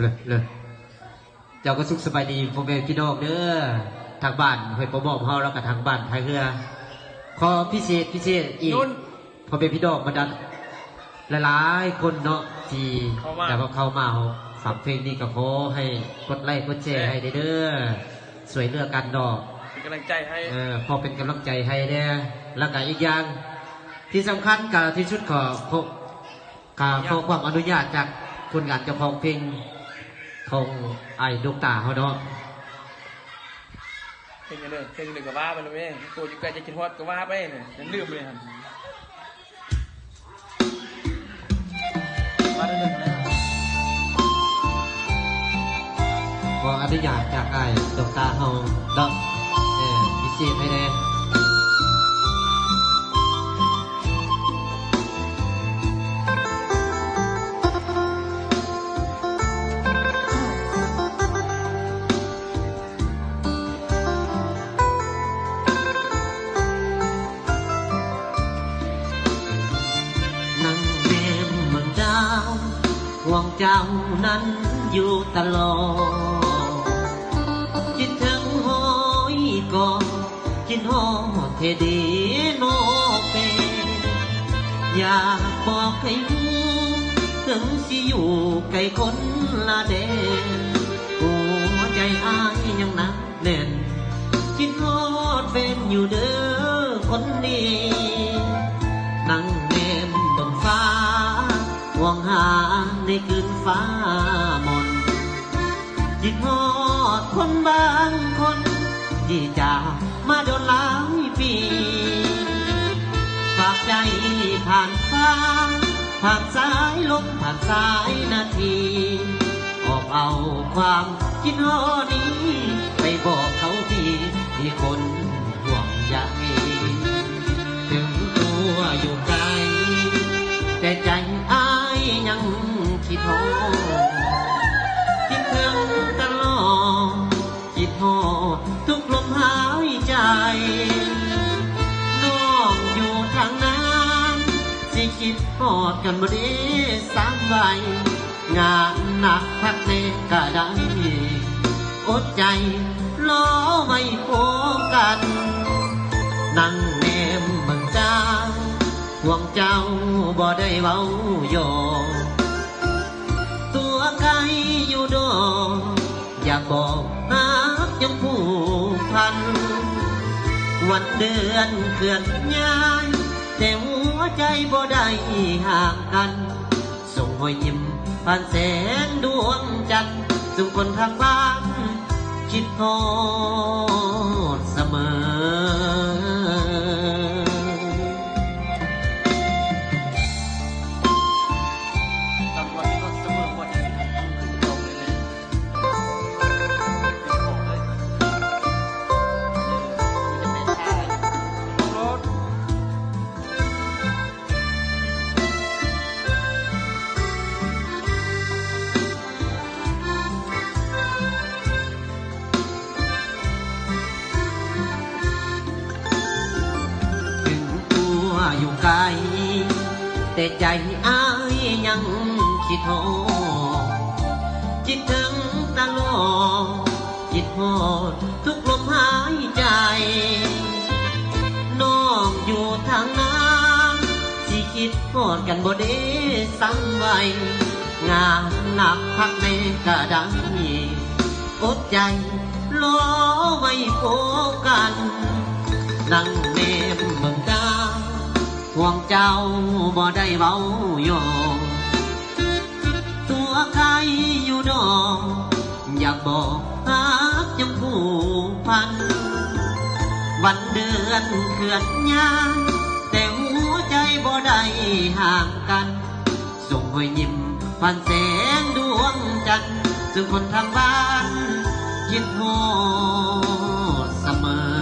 เลยเลยเจ้าก็สุขสบายดีพ่อแม่พี่น้องเด้อทางบ้านเฮ้ยพ่อบอกเฮาแล้วก็ทางบ้านทางเรือขอพิเศษพิเศษอีกนุ่นพ่อแม่พี่น้องบรรดาหลายๆคนเนาะที่เข้ามาแต่ว่าเข้ามาเฮาฝากเพลงนี้ก็ขอให้กดไลค์กดแชร์ให้เด้อสวยเลือกกันดอกเป็นกำลังใจให้เออพอเป็นกำลังใจให้แน่แล้วก็อีกอย่างที่สำคัญกับที่สุดขอขอขอขอความอนุญาตจากคนงานเจ้าของเพลง ของไอ้ดวงตาเขาเนาะเพลงหนึ่งเพลงหนึ่งกับว่าไปเลยแม่งตัวอยู่ใกล้จะกินฮอดก็ว่าไปเนี่ยยังลืมเลยครับว่าได้หนึ่งแล้วขออนุญาตจากไอ้ดวงตาเขาเนาะเออพิเศษให้แน่ ห่วงเจ้านั้นอยู่ตลอดคิดถึงหอยก่อนคิดหอดเทดีโนเปอยากบอกให้รู้ถึงสิอยู่ไกลคนละเดนหัวใจอายยังหนักแน่นคิดฮอดเฟนอยู่เด้อคนนี้ ห่วงหาในคืนฟ้ามนจิตฮอดคนบางคนที่จากมาโดนหลายปีฝากใจผ่านฟ้าผ่านสายลมผ่านสายนาทีออกเอาความคิดฮอนี้ ไปบอกเขาทีมีคนห่วงใยถึงตัวอยู่ไกลแต่ใจ คิดโทคิดถึงตลอดคิดโททุกลมหายใจ น้องอยู่ทางนั้นสิคิดพอดกันบ่ด้สามใบงานหนักพักเนก็ได้อดใจรอไม่พบกัน นั่งแนมบิ่งจ้าห่วงเจ้าบ่ได้เว้าโยตัวไก อยู่ดออยากบอกฮักยังผูกพัน วันเดือนเคลื่อนย้ายแต่หัวใจบ่ได้ห่างกัน ส่งหอยยิ้มผ่านแสงดวงจันทร์สู่คนทางบ้าน คิดโทอดเสมอ อยู่ไกล แต่ใจอายยังคิดโทษคิดถึงตลอดคิดโทษทุกลมหายใจน้องอยู่ทางนั้นสิคิดกอดกันบ่ได้ซ้ำไว้งานหนักพักในกระดังอดใจรอไว้พบกันนั่งเม ห่วงเจ้าบ่ได้เบาโยตัวใครอยู่ดอกอยากบอกฮักยังผูกพัน วันเดือนเคลื่อนยาแต่หัวใจบ่ได้ห่างกัน ส่งหอยยิ้มผ่านแสงดวงจันทร์ซึ่งคนทางบ้านคิดโทเสมอ